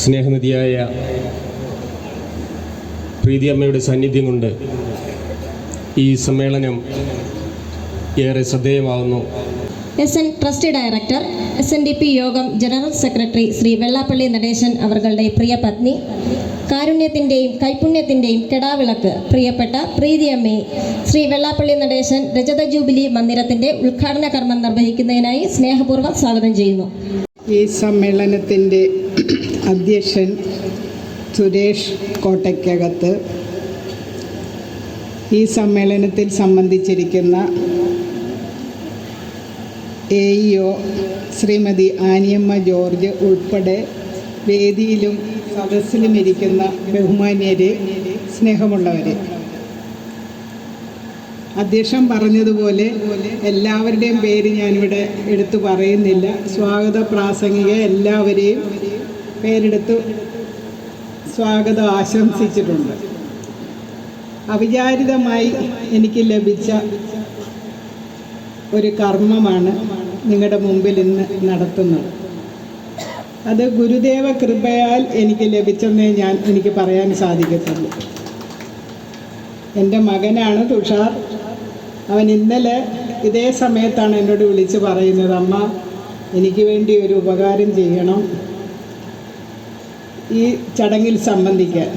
സ്നേഹനിധിയായ പ്രീതിയമ്മയുടെ സാന്നിധ്യം കൊണ്ട് ഈ സമ്മേളനം ഏറെ ശ്രദ്ധേയമാകുന്നു. S N trust director S N D P യോഗം ജനറൽ സെക്രട്ടറി ശ്രീ വെള്ളാപ്പള്ളി നടേശൻ അവരുടെ പ്രിയ പത്നി കാരുണ്യത്തിന്റെയും കൈപുണ്യത്തിന്റെയും കെടാവിളക്ക് പ്രിയപ്പെട്ട പ്രീതിയമ്മയെ ശ്രീ വെള്ളാപ്പള്ളി നടേശൻ രജത ജൂബിലി മന്ദിരത്തിന്റെ ഉദ്ഘാടന കർമ്മം നിർവഹിക്കുന്നതിനായി സ്നേഹപൂർവം സ്വാഗതം ചെയ്യുന്നു. ഈ സമ്മേളനത്തിന്റെ അധ്യക്ഷൻ സുരേഷ് കോട്ടയ്ക്കകത്ത് ഈ സമ്മേളനത്തിൽ സംബന്ധിച്ചിരിക്കുന്ന A EO Shrimati Aniyamma George ഉൾപ്പെടെ വേദിയിലും സദസ്സിലും ഇരിക്കുന്ന ബഹുമാന്യരെ സ്നേഹമുള്ളവരെ. അധ്യക്ഷൻ പറഞ്ഞതുപോലെ എല്ലാവരുടെയും പേര് ഞാനിവിടെ എടുത്തു പറയുന്നില്ല. സ്വാഗത പ്രാസംഗിക എല്ലാവരെയും പേരെടുത്ത് സ്വാഗതം ആശംസിച്ചിട്ടുണ്ട് അവിചാരിതമായി എനിക്ക് ലഭിച്ച ഒരു കർമ്മമാണ് നിങ്ങളുടെ മുമ്പിൽ ഇന്ന് നടത്തുന്നത്. അത് ഗുരുദേവ കൃപയാൽ എനിക്ക് ലഭിച്ചെന്നേ ഞാൻ എനിക്ക് പറയാൻ സാധിക്കത്തുള്ളൂ. എന്റെ മകനാണ് തുഷാർ. അവൻ ഇന്നലെ ഇതേ സമയത്താണ് എന്നോട് വിളിച്ച് പറയുന്നത് അമ്മ എനിക്ക് വേണ്ടി ഒരു ഉപകാരം ചെയ്യണം. ഈ ചടങ്ങിൽ സംബന്ധിക്കാൻ.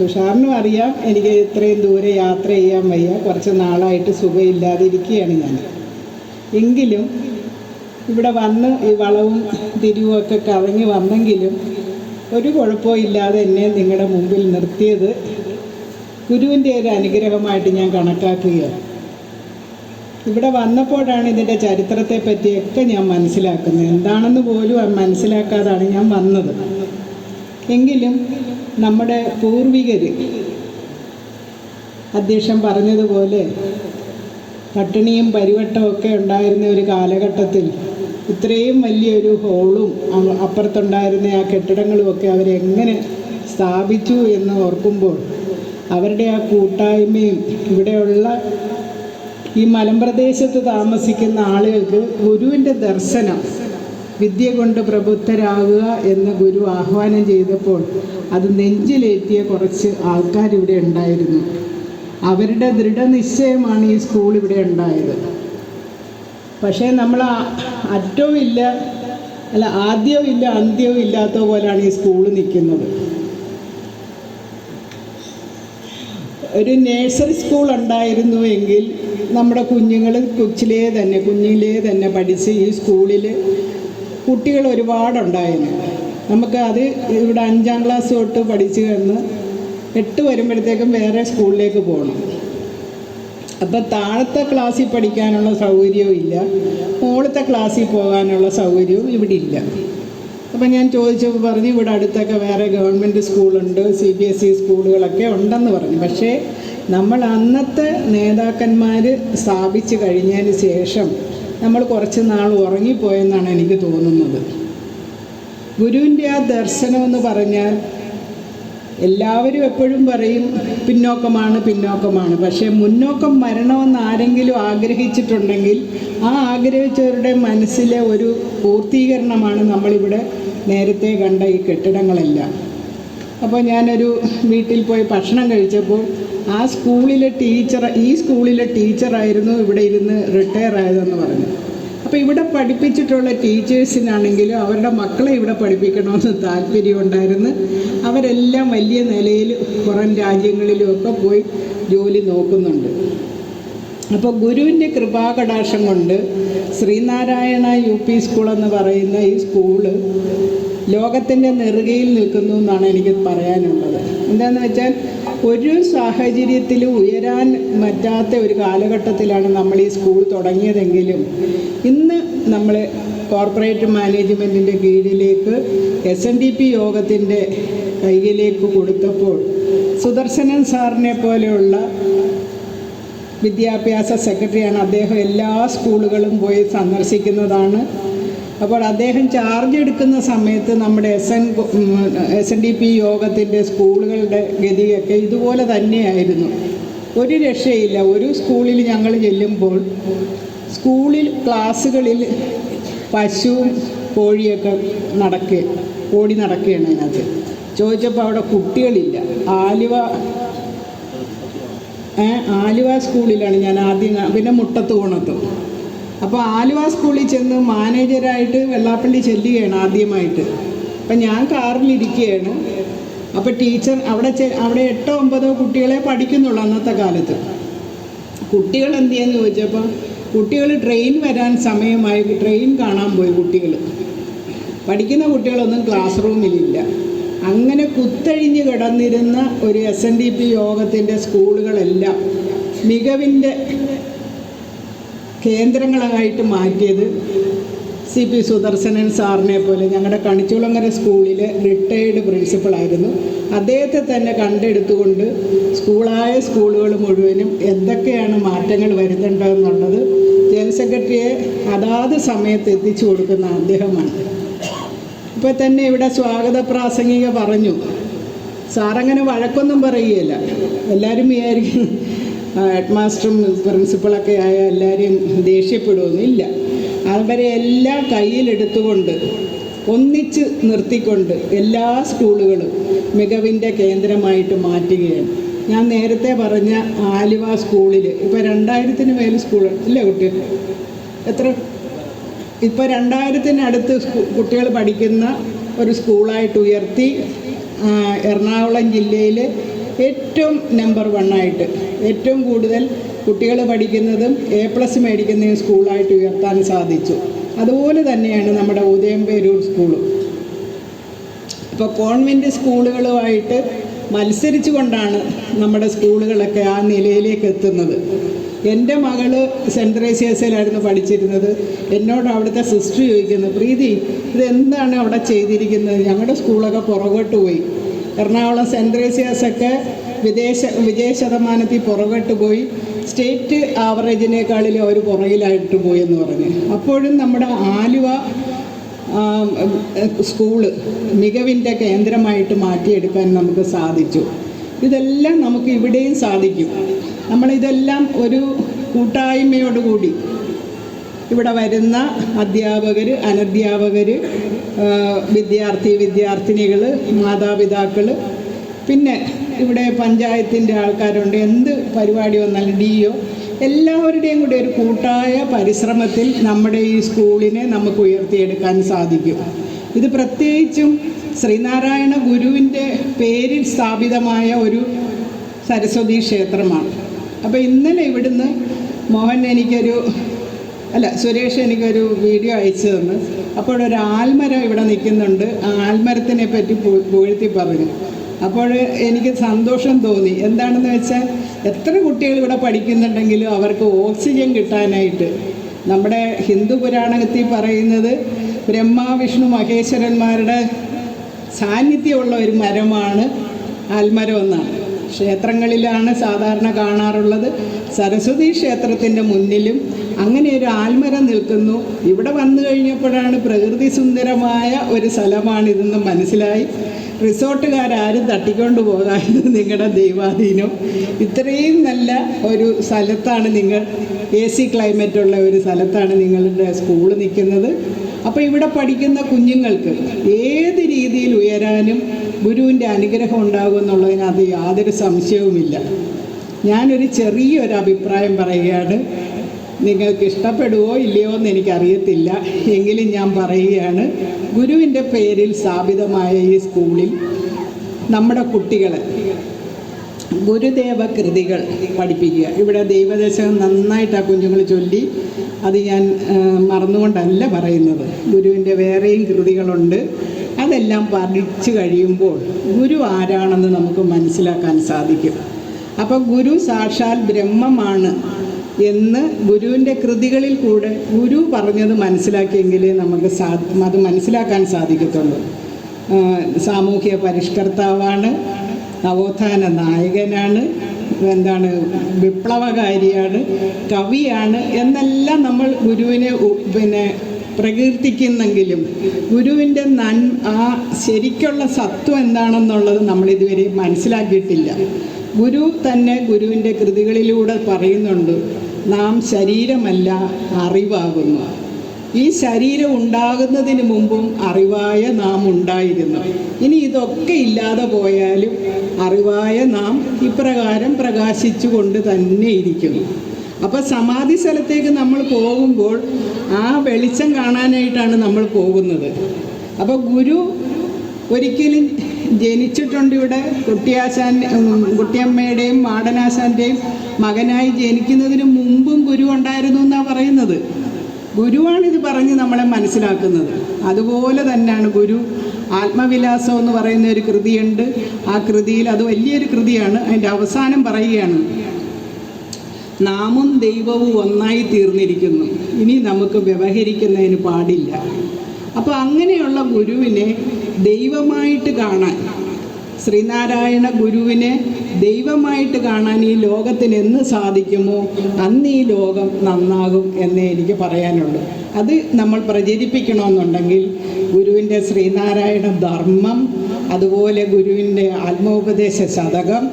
തുഷാറിനും അറിയാം എനിക്ക് ഇത്രയും ദൂരെ യാത്ര ചെയ്യാൻ വയ്യ. കുറച്ച് നാളായിട്ട് സുഖമില്ലാതെ ഇരിക്കുകയാണ് ഞാൻ. എങ്കിലും ഇവിടെ വന്ന് ഈ വളവും തിരിവും ഒക്കെ കറങ്ങി വന്നെങ്കിലും ഒരു കുഴപ്പവും ഇല്ലാതെ എന്നെ നിങ്ങളുടെ മുമ്പിൽ നിർത്തിയത് ഗുരുവിന്റെ ഒരു അനുഗ്രഹമായിട്ട് ഞാൻ കണക്കാക്കുകയാണ്. ഇവിടെ വന്നപ്പോഴാണ് ഇതിന്റെ ചരിത്രത്തെ പറ്റിയൊക്കെ ഞാൻ മനസ്സിലാക്കുന്നത്. എന്താണെന്ന് പോലും മനസ്സിലാക്കാതാണ് ഞാൻ വന്നത്. എങ്കിലും നമ്മുടെ പൂർവികർ അധ്യക്ഷൻ പറഞ്ഞതുപോലെ പട്ടിണിയും പരിവട്ടവും ഒക്കെ ഉണ്ടായിരുന്ന ഒരു കാലഘട്ടത്തിൽ ഇത്രയും വലിയൊരു ഹോളും അപ്പുറത്തുണ്ടായിരുന്ന ആ കെട്ടിടങ്ങളും ഒക്കെ അവരെങ്ങനെ സ്ഥാപിച്ചു എന്ന് ഓർക്കുമ്പോൾ അവരുടെ ആ കൂട്ടായ്മയും ഇവിടെയുള്ള ഈ മലമ്പ്രദേശത്ത് താമസിക്കുന്ന ആളുകൾക്ക് ഗുരുവിന്റെ ദർശനം വിദ്യ കൊണ്ട് പ്രബുദ്ധരാകുക എന്ന് ഗുരു ആഹ്വാനം ചെയ്തപ്പോൾ അത് നെഞ്ചിലേറ്റിയ കുറച്ച് ആൾക്കാരിവിടെ ഉണ്ടായിരുന്നു. അവരുടെ ദൃഢനിശ്ചയമാണ് ഈ സ്കൂൾ ഇവിടെ ഉണ്ടായത്. പക്ഷേ നമ്മൾ അറ്റവും ഇല്ല അല്ല ആദ്യവും ഇല്ല അന്ത്യവും ഇല്ലാത്ത പോലെയാണ് ഈ സ്കൂൾ നിൽക്കുന്നത്. ഒരു നേഴ്സറി സ്കൂൾ ഉണ്ടായിരുന്നു എങ്കിൽ നമ്മുടെ കുഞ്ഞുങ്ങൾ കൊച്ചിലേ തന്നെ കുഞ്ഞിലേ തന്നെ പഠിച്ച് ഈ സ്കൂളിൽ കുട്ടികൾ ഒരുപാടുണ്ടായിരുന്നു. നമുക്ക് അത് ഇവിടെ അഞ്ചാം ക്ലാസ് തൊട്ട് പഠിച്ച് കഴിഞ്ഞ് എട്ട് വരുമ്പോഴത്തേക്കും വേറെ സ്കൂളിലേക്ക് പോകണം അപ്പം താഴത്തെ ക്ലാസ്സിൽ പഠിക്കാനുള്ള സൗകര്യവും ഇല്ല. മുകളിലത്തെ ക്ലാസ്സിൽ പോകാനുള്ള സൗകര്യവും ഇവിടെ ഇല്ല. അപ്പം ഞാൻ ചോദിച്ചപ്പോൾ പറഞ്ഞു ഇവിടെ അടുത്തൊക്കെ വേറെ ഗവൺമെന്റ് സ്കൂളുണ്ട് സി ബി എസ് ഇ സ്കൂളുകളൊക്കെ ഉണ്ടെന്ന് പറഞ്ഞു. പക്ഷേ നമ്മൾ അന്നത്തെ നേതാക്കന്മാർ സ്ഥാപിച്ചു കഴിഞ്ഞതിന് ശേഷം നമ്മൾ കുറച്ച് നാൾ ഉറങ്ങിപ്പോയെന്നാണ് എനിക്ക് തോന്നുന്നത്. ഗുരുവിന്റെ ആ ദർശനം എന്ന് പറഞ്ഞാൽ എല്ലാവരും എപ്പോഴും പറയും പിന്നോക്കമാണ് പിന്നോക്കമാണ്. പക്ഷേ മുന്നോക്കം വരണമെന്ന് ആരെങ്കിലും ആഗ്രഹിച്ചിട്ടുണ്ടെങ്കിൽ ആ ആഗ്രഹിച്ചവരുടെ മനസ്സിലെ ഒരു പൂർത്തീകരണമാണ് നമ്മളിവിടെ നേരത്തെ കണ്ട ഈ കെട്ടിടങ്ങളെല്ലാം. അപ്പോൾ ഞാനൊരു വീട്ടിൽ പോയി ഭക്ഷണം കഴിച്ചപ്പോൾ ആ സ്കൂളിലെ ടീച്ചർ ഈ സ്കൂളിലെ ടീച്ചറായിരുന്നു ഇവിടെ ഇരുന്ന് റിട്ടയർ ആയതെന്ന് പറഞ്ഞു. അപ്പോൾ ഇവിടെ പഠിപ്പിച്ചിട്ടുള്ള ടീച്ചേഴ്സിനാണെങ്കിലും അവരുടെ മക്കളെ ഇവിടെ പഠിപ്പിക്കണമെന്ന് താല്പര്യമുണ്ടായിരുന്നു അവരെല്ലാം വലിയ നിലയിൽ പുറം രാജ്യങ്ങളിലുമൊക്കെ പോയി ജോലി നോക്കുന്നുണ്ട്. അപ്പോൾ ഗുരുവിന്റെ കൃപാകടാക്ഷം കൊണ്ട് ശ്രീനാരായണ യു പി സ്കൂൾ എന്ന് പറയുന്ന ഈ സ്കൂൾ ലോകത്തിന്റെ നെറുകയിൽ നിൽക്കുന്നു എന്നാണ് എനിക്ക് പറയാനുള്ളത്. എന്താണെന്ന് വെച്ചാൽ ഒരു സാഹചര്യത്തിലും ഉയരാൻ പറ്റാത്ത ഒരു കാലഘട്ടത്തിലാണ് നമ്മൾ ഈ സ്കൂൾ തുടങ്ങിയതെങ്കിലും ഇന്ന് നമ്മൾ കോർപ്പറേറ്റ് മാനേജ്മെന്റിന്റെ കീഴിലേക്ക് എസ് എൻ ഡി പി യോഗത്തിന്റെ കയ്യിലേക്ക് കൊടുത്തപ്പോൾ സുദർശനൻ സാറിനെ പോലെയുള്ള വിദ്യാഭ്യാസ സെക്രട്ടറിയാണ് അദ്ദേഹം എല്ലാ സ്കൂളുകളും പോയി സന്ദർശിക്കുന്നതാണ്. അപ്പോൾ അദ്ദേഹം ചാർജ് എടുക്കുന്ന സമയത്ത് നമ്മുടെ S N S N D P യോഗത്തിന്റെ സ്കൂളുകളുടെ ഗതിയൊക്കെ ഇതുപോലെ തന്നെയായിരുന്നു. ഒരു രക്ഷയില്ല. ഒരു സ്കൂളിൽ ഞങ്ങൾ ചെല്ലുമ്പോൾ സ്കൂളിൽ ക്ലാസ്സുകളിൽ പശുവും കോഴിയൊക്കെ നടക്കുക ഓടി നടക്കുകയാണ് അതിനകത്ത്. ചോദിച്ചപ്പോൾ അവിടെ കുട്ടികളില്ല. ആലുവ ആലുവ സ്കൂളിലാണ് ഞാൻ ആദ്യം പിന്നെ മുട്ടത്ത് കോണത്തും അപ്പോൾ ആലുവ സ്കൂളിൽ ചെന്ന് മാനേജരായിട്ട് വെള്ളാപ്പള്ളി ചെല്ലുകയാണ് ആദ്യമായിട്ട്. അപ്പം ഞാൻ കാറിലിരിക്കുകയാണ്. അപ്പോൾ ടീച്ചർ അവിടെ അവിടെ എട്ടോ ഒമ്പതോ കുട്ടികളെ പഠിക്കുന്നുള്ളൂ അന്നത്തെ കാലത്ത്. കുട്ടികൾ എന്ത് ചെയ്യാന്ന് ചോദിച്ചപ്പോൾ കുട്ടികൾ ട്രെയിൻ വരാൻ സമയമായി ട്രെയിൻ കാണാൻ പോയി കുട്ടികൾ. പഠിക്കുന്ന കുട്ടികളൊന്നും ക്ലാസ് റൂമിലില്ല അങ്ങനെ കുത്തഴിഞ്ഞ് കിടന്നിരുന്ന ഒരു എസ് എൻ ഡി പി യോഗത്തിന്റെ സ്കൂളുകളെല്ലാം മികവിന്റെ കേന്ദ്രങ്ങളായിട്ട് മാറ്റിയത് സി പി സുദർശനൻ സാറിനെ പോലെ ഞങ്ങളുടെ കണിച്ചുളങ്ങര സ്കൂളിലെ റിട്ടയേർഡ് പ്രിൻസിപ്പളായിരുന്നു അദ്ദേഹത്തെ തന്നെ കണ്ടെടുത്തുകൊണ്ട് സ്കൂളായ സ്കൂളുകൾ മുഴുവനും എന്തൊക്കെയാണ് മാറ്റങ്ങൾ വരുത്തേണ്ടതെന്നുള്ളത് ജനറൽ സെക്രട്ടറിയെ അതാത് സമയത്ത് എത്തിച്ചു കൊടുക്കുന്ന അദ്ദേഹമാണ്. ഇപ്പോൾ തന്നെ ഇവിടെ സ്വാഗത പ്രാസംഗിക പറഞ്ഞു. സാറങ്ങനെ വഴക്കൊന്നും പറയുകയില്ല എല്ലാവരും വിചാരിക്കും ഹെഡ് മാസ്റ്ററും പ്രിൻസിപ്പളൊക്കെ ആയ എല്ലാവരെയും ദേഷ്യപ്പെടുമെന്നില്ല അവരെ എല്ലാ കയ്യിലെടുത്തുകൊണ്ട് ഒന്നിച്ച് നിർത്തിക്കൊണ്ട് എല്ലാ സ്കൂളുകളും മികവിന്റെ കേന്ദ്രമായിട്ട് മാറ്റുകയാണ്. ഞാൻ നേരത്തെ പറഞ്ഞ ആലുവ സ്കൂളിൽ ഇപ്പോൾ രണ്ടായിരത്തിന് മേൽ സ്കൂൾ ഇല്ലേ കുട്ടി? എത്ര? ഇപ്പോൾ രണ്ടായിരത്തിനടുത്ത് കുട്ടികൾ പഠിക്കുന്ന ഒരു സ്കൂളായിട്ട് ഉയർത്തി എറണാകുളം ജില്ലയിൽ ഏറ്റവും നമ്പർ വണ്ണായിട്ട് ഏറ്റവും കൂടുതൽ കുട്ടികൾ പഠിക്കുന്നതും എ പ്ലസ് മേടിക്കുന്നതും സ്കൂളായിട്ട് ഉയർത്താൻ സാധിച്ചു. അതുപോലെ തന്നെയാണ് നമ്മുടെ ഉദയംപേരൂർ സ്കൂളും ഇപ്പോൾ കോൺവെന്റ് സ്കൂളുകളുമായിട്ട് മത്സരിച്ചു കൊണ്ടാണ് നമ്മുടെ സ്കൂളുകളൊക്കെ ആ നിലയിലേക്ക് എത്തുന്നത്. എന്റെ മകൾ സെന്റ് ത്രേസ്യാസിലായിരുന്നു പഠിച്ചിരുന്നത്. എന്നോട് അവിടുത്തെ സിസ്റ്റർ ചോദിക്കുന്നു പ്രീതി ഇതെന്താണ് അവിടെ ചെയ്തിരിക്കുന്നത്? ഞങ്ങളുടെ സ്കൂളൊക്കെ പുറകോട്ട് പോയി. എറണാകുളം സെൻട്രൽ ത്രേസ്യാസൊക്കെ വിദേശ വിജയ ശതമാനത്തിൽ പുറകോട്ട് പോയി. സ്റ്റേറ്റ് ആവറേജിനേക്കാളിൽ അവർ പുറകിലായിട്ട് പോയി എന്ന് പറഞ്ഞു. അപ്പോഴും നമ്മുടെ ആലുവ സ്കൂൾ മികവിന്റെ കേന്ദ്രമായിട്ട് മാറ്റിയെടുക്കാൻ നമുക്ക് സാധിച്ചു. ഇതെല്ലാം നമുക്ക് ഇവിടെയും സാധിക്കും. നമ്മളിതെല്ലാം ഒരു കൂട്ടായ്മയോടുകൂടി ഇവിടെ വരുന്ന അധ്യാപകർ അനധ്യാപകർ വിദ്യാർത്ഥി വിദ്യാർത്ഥിനികൾ മാതാപിതാക്കൾ പിന്നെ ഇവിടെ പഞ്ചായത്തിന്റെ ആൾക്കാരുണ്ട്. എന്ത് പരിപാടി വന്നാലും ഡി ഒ എല്ലാവരുടെയും കൂടി ഒരു കൂട്ടായ പരിശ്രമത്തിൽ നമ്മുടെ ഈ സ്കൂളിനെ നമുക്ക് ഉയർത്തിയെടുക്കാൻ സാധിക്കും. ഇത് പ്രത്യേകിച്ചും ശ്രീനാരായണ ഗുരുവിന്റെ പേരിൽ സ്ഥാപിതമായ ഒരു സരസ്വതി ക്ഷേത്രമാണ്. അപ്പോൾ ഇന്നലെ ഇവിടുന്ന് മോഹൻ എനിക്കൊരു അല്ല സുരേഷ് എനിക്കൊരു വീഡിയോ അയച്ചു തന്നു. അപ്പോൾ ഒരു ആൽമരം ഇവിടെ നിൽക്കുന്നുണ്ട്. ആ ആൽമരത്തിനെ പറ്റി പുകഴ്ത്തി പറഞ്ഞു. അപ്പോൾ എനിക്ക് സന്തോഷം തോന്നി. എന്താണെന്ന് വെച്ചാൽ എത്ര കുട്ടികൾ ഇവിടെ പഠിക്കുന്നുണ്ടെങ്കിലും അവർക്ക് ഓക്സിജൻ കിട്ടാനായിട്ട്. നമ്മുടെ ഹിന്ദു പുരാണത്തിൽ പറയുന്നത് ബ്രഹ്മ വിഷ്ണു മഹേശ്വരന്മാരുടെ സാന്നിധ്യമുള്ള ഒരു മരമാണ് ആൽമരം എന്നാണ്. ക്ഷേത്രങ്ങളിലാണ് സാധാരണ കാണാറുള്ളത്. സരസ്വതി ക്ഷേത്രത്തിന്റെ മുന്നിലും അങ്ങനെ ഒരു ആൽമരം നിൽക്കുന്നു. ഇവിടെ വന്നു കഴിഞ്ഞപ്പോഴാണ് പ്രകൃതി സുന്ദരമായ ഒരു സ്ഥലമാണിതെന്ന് മനസ്സിലായി. റിസോർട്ടുകാരും തട്ടിക്കൊണ്ട് പോകാതെ നിങ്ങളുടെ ദൈവാധീനം. ഇത്രയും നല്ല ഒരു സ്ഥലത്താണ് നിങ്ങൾ എ സി ക്ലൈമറ്റുള്ള ഒരു സ്ഥലത്താണ് നിങ്ങളുടെ സ്കൂൾ നിൽക്കുന്നത്. അപ്പോൾ ഇവിടെ പഠിക്കുന്ന കുഞ്ഞുങ്ങൾക്ക് ഏത് രീതിയിൽ ഉയരാനും ഗുരുവിന്റെ അനുഗ്രഹം ഉണ്ടാകും എന്നുള്ളതിനകത്ത് യാതൊരു സംശയവുമില്ല. ഞാനൊരു ചെറിയൊരു അഭിപ്രായം പറയുകയാണ്. നിങ്ങൾക്ക് ഇഷ്ടപ്പെടുവോ ഇല്ലയോ എന്ന് എനിക്കറിയത്തില്ല. എങ്കിലും ഞാൻ പറയുകയാണ് ഗുരുവിന്റെ പേരിൽ സ്ഥാപിതമായ ഈ സ്കൂളിൽ നമ്മുടെ കുട്ടികൾ ഗുരുദേവ കൃതികൾ പഠിപ്പിക്കുക. ഇവിടെ ദൈവദശകം നന്നായിട്ട് ആ കുഞ്ഞുങ്ങൾ ചൊല്ലി അത് ഞാൻ മറന്നുകൊണ്ടല്ല പറയുന്നത്. ഗുരുവിന്റെ വേറെയും കൃതികളുണ്ട്. അതെല്ലാം പഠിച്ചു കഴിയുമ്പോൾ ഗുരു ആരാണെന്ന് നമുക്ക് മനസ്സിലാക്കാൻ സാധിക്കും. അപ്പോൾ ഗുരു സാക്ഷാൽ ബ്രഹ്മമാണ്. എന്ന് ഗുരുവിന്റെ കൃതികളിൽ കൂടെ ഗുരു പറഞ്ഞത് മനസ്സിലാക്കിയെങ്കിലേ നമുക്ക് സാ അത് മനസ്സിലാക്കാൻ സാധിക്കത്തുള്ളൂ. സാമൂഹ്യ പരിഷ്കർത്താവാണ് നവോത്ഥാന നായകനാണ് എന്താണ് വിപ്ലവകാരിയാണ് കവിയാണ് എന്നെല്ലാം നമ്മൾ ഗുരുവിനെ പിന്നെ പ്രകീർത്തിക്കുന്നെങ്കിലും ഗുരുവിന്റെ നൻ ആ ശരിക്കുള്ള സത്വം എന്താണെന്നുള്ളത് നമ്മളിതുവരെ മനസ്സിലാക്കിയിട്ടില്ല. ഗുരു തന്നെ ഗുരുവിന്റെ കൃതികളിലൂടെ പറയുന്നുണ്ട് നാം ശരീരമല്ല അറിവാകുന്നു. ഈ ശരീരം ഉണ്ടാകുന്നതിന് മുമ്പും അറിവായ നാം ഉണ്ടായിരുന്നു. ഇനി ഇതൊക്കെ ഇല്ലാതെ പോയാലും അറിവായ നാം ഇപ്രകാരം പ്രകാശിച്ചു കൊണ്ട് തന്നെ ഇരിക്കുന്നു. അപ്പോൾ സമാധി സ്ഥലത്തേക്ക് നമ്മൾ പോകുമ്പോൾ ആ വെളിച്ചം കാണാനായിട്ടാണ് നമ്മൾ പോകുന്നത്. അപ്പോൾ ഗുരു ഒരിക്കലും ജനിച്ചിട്ടുണ്ട് ഇവിടെ. കുട്ടിയാശാൻ കുട്ടിയമ്മയുടെയും മാടനാശാന്റെയും മകനായി ജനിക്കുന്നതിന് മുമ്പും ഗുരു ഉണ്ടായിരുന്നു എന്നാണ് പറയുന്നത്. ഗുരുവാണിത് പറഞ്ഞ് നമ്മളെ മനസ്സിലാക്കുന്നത്. അതുപോലെ തന്നെയാണ് ഗുരു. ആത്മവിലാസം എന്ന് പറയുന്ന ഒരു കൃതിയുണ്ട്. ആ കൃതിയിൽ അത് വലിയൊരു കൃതിയാണ്. അതിന്റെ അവസാനം പറയുകയാണ് നാമും ദൈവവും ഒന്നായി തീർന്നിരിക്കുന്നു. ഇനി നമുക്ക് വ്യവഹരിക്കുന്നതിന് പാടില്ല. അപ്പോൾ അങ്ങനെയുള്ള ഗുരുവിനെ ദൈവമായിട്ട് കാണാൻ ശ്രീനാരായണ ഗുരുവിനെ ദൈവമായിട്ട് കാണാൻ ഈ ലോകത്തിന് എന്ന് സാധിക്കുമോ അന്ന് ഈ ലോകം നന്നാകും എന്നേ എനിക്ക് പറയാനുള്ളൂ. അത് നമ്മൾ പ്രചരിപ്പിക്കണമെന്നുണ്ടെങ്കിൽ ഗുരുവിന്റെ ശ്രീനാരായണ ധർമ്മം അതുപോലെ ഗുരുവിന്റെ ആത്മോപദേശ ശതകം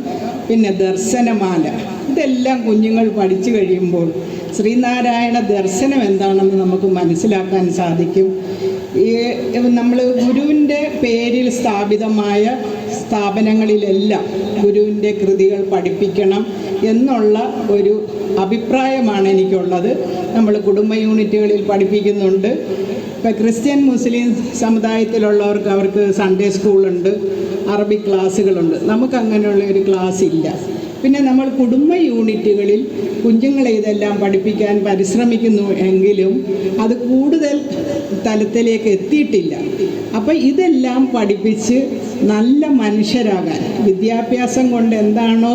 പിന്നെ ദർശനമാല ഇതെല്ലാം കുഞ്ഞുങ്ങൾ പഠിച്ചു കഴിയുമ്പോൾ ശ്രീനാരായണ ദർശനം എന്താണെന്ന് നമുക്ക് മനസ്സിലാക്കാൻ സാധിക്കും. നമ്മൾ ഗുരുവിന്റെ പേരിൽ സ്ഥാപിതമായ സ്ഥാപനങ്ങളിലെല്ലാം ഗുരുവിന്റെ കൃതികൾ പഠിപ്പിക്കണം എന്നുള്ള ഒരു അഭിപ്രായമാണ് എനിക്കുള്ളത്. നമ്മൾ കുടുംബ യൂണിറ്റുകളിൽ പഠിപ്പിക്കുന്നുണ്ട്. ഇപ്പം ക്രിസ്ത്യൻ മുസ്ലിം സമുദായത്തിലുള്ളവർക്ക് അവർക്ക് സൺഡേ സ്കൂളുണ്ട് അറബിക് ക്ലാസ്സുകളുണ്ട് നമുക്ക് അങ്ങനെയുള്ള ഒരു ക്ലാസ് ഇല്ല. പിന്നെ നമ്മൾ കുടുംബ യൂണിറ്റുകളിൽ കുഞ്ഞുങ്ങളെ ഇതെല്ലാം പഠിപ്പിക്കാൻ പരിശ്രമിക്കുന്നു എങ്കിലും അത് കൂടുതൽ തലത്തിലേക്ക് എത്തിയിട്ടില്ല. അപ്പം ഇതെല്ലാം പഠിപ്പിച്ച് നല്ല മനുഷ്യരാകാൻ വിദ്യാഭ്യാസം കൊണ്ട് എന്താണോ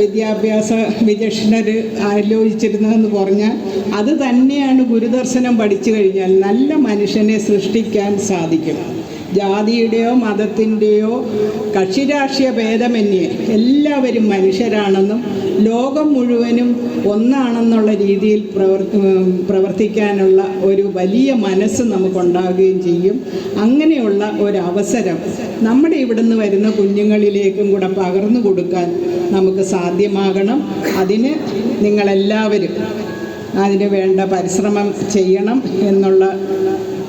വിദ്യാഭ്യാസ വിചക്ഷണർ ആലോചിച്ചിരുന്നതെന്ന് പറഞ്ഞാൽ അത് തന്നെയാണ് ഗുരുദർശനം പഠിച്ചു കഴിഞ്ഞാൽ നല്ല മനുഷ്യനെ സൃഷ്ടിക്കാൻ സാധിക്കും. ജാതിയുടെയോ മതത്തിന്റെയോ കക്ഷിരാഷ്ട്രീയ ഭേദമന്യേ എല്ലാവരും മനുഷ്യരാണെന്നും ലോകം മുഴുവനും ഒന്നാണെന്നുള്ള രീതിയിൽ പ്രവർത്തി പ്രവർത്തിക്കാനുള്ള ഒരു വലിയ മനസ്സ് നമുക്കുണ്ടാകുകയും ചെയ്യും. അങ്ങനെയുള്ള ഒരവസരം നമ്മുടെ ഇവിടുന്ന് വരുന്ന കുഞ്ഞുങ്ങളിലേക്കും കൂടെ പകർന്നു കൊടുക്കാൻ നമുക്ക് സാധ്യമാകണം. അതിന് നിങ്ങളെല്ലാവരും അതിന് വേണ്ട പരിശ്രമം ചെയ്യണം എന്നുള്ള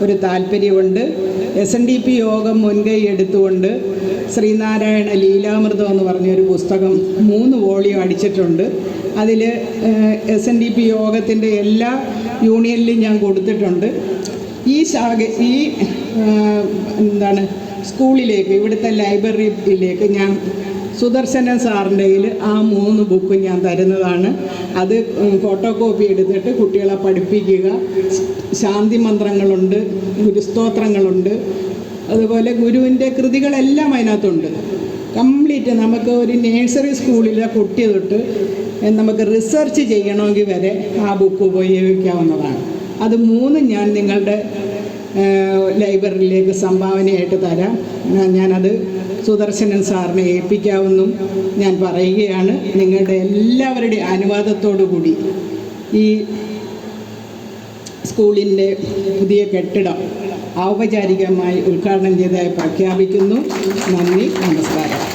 ഒരു താല്പര്യമുണ്ട്. എസ് എൻ ഡി പി യോഗം മുൻകൈ എടുത്തുകൊണ്ട് ശ്രീനാരായണ ലീലാമൃതം എന്ന് പറഞ്ഞൊരു പുസ്തകം മൂന്ന് വോളിയം അടിച്ചിട്ടുണ്ട്. അതിൽ എസ് എൻ ഡി പി യോഗത്തിന്റെ എല്ലാ യൂണിയനിലും ഞാൻ കൊടുത്തിട്ടുണ്ട്. ഈ ശാഖ ഈ എന്താണ് സ്കൂളിലേക്ക് ഇവിടുത്തെ ലൈബ്രറിയിലേക്ക് ഞാൻ സുദർശന സാറിന്റെ കയ്യിൽ ആ മൂന്ന് ബുക്ക് ഞാൻ തരുന്നതാണ്. അത് ഫോട്ടോ കോപ്പി എടുത്തിട്ട് കുട്ടികളെ പഠിപ്പിക്കുക. ശാന്തി മന്ത്രങ്ങളുണ്ട് ഗുരുസ്തോത്രങ്ങളുണ്ട് അതുപോലെ ഗുരുവിന്റെ കൃതികളെല്ലാം അതിനകത്തുണ്ട്. കംപ്ലീറ്റ് നമുക്ക് ഒരു നേഴ്സറി സ്കൂളിലെ കുട്ടി തൊട്ട് നമുക്ക് റിസർച്ച് ചെയ്യണമെങ്കിൽ വരെ ആ ബുക്ക് ഉപയോഗിക്കാവുന്നതാണ്. അത് മൂന്നും ഞാൻ നിങ്ങളുടെ ലൈബ്രറിയിലേക്ക് സംഭാവനയായിട്ട് തരാം. ഞാനത് സുദർശനൻ സാറിനെ ഏൽപ്പിക്കാവുന്നും. ഞാൻ പറയുകയാണ് നിങ്ങളുടെ എല്ലാവരുടെയും അനുവാദത്തോടു കൂടി ഈ സ്കൂളിന്റെ പുതിയ കെട്ടിടം ഔപചാരികമായി ഉദ്ഘാടനം ചെയ്തതായി പ്രഖ്യാപിക്കുന്നു. നന്ദി നമസ്കാരം.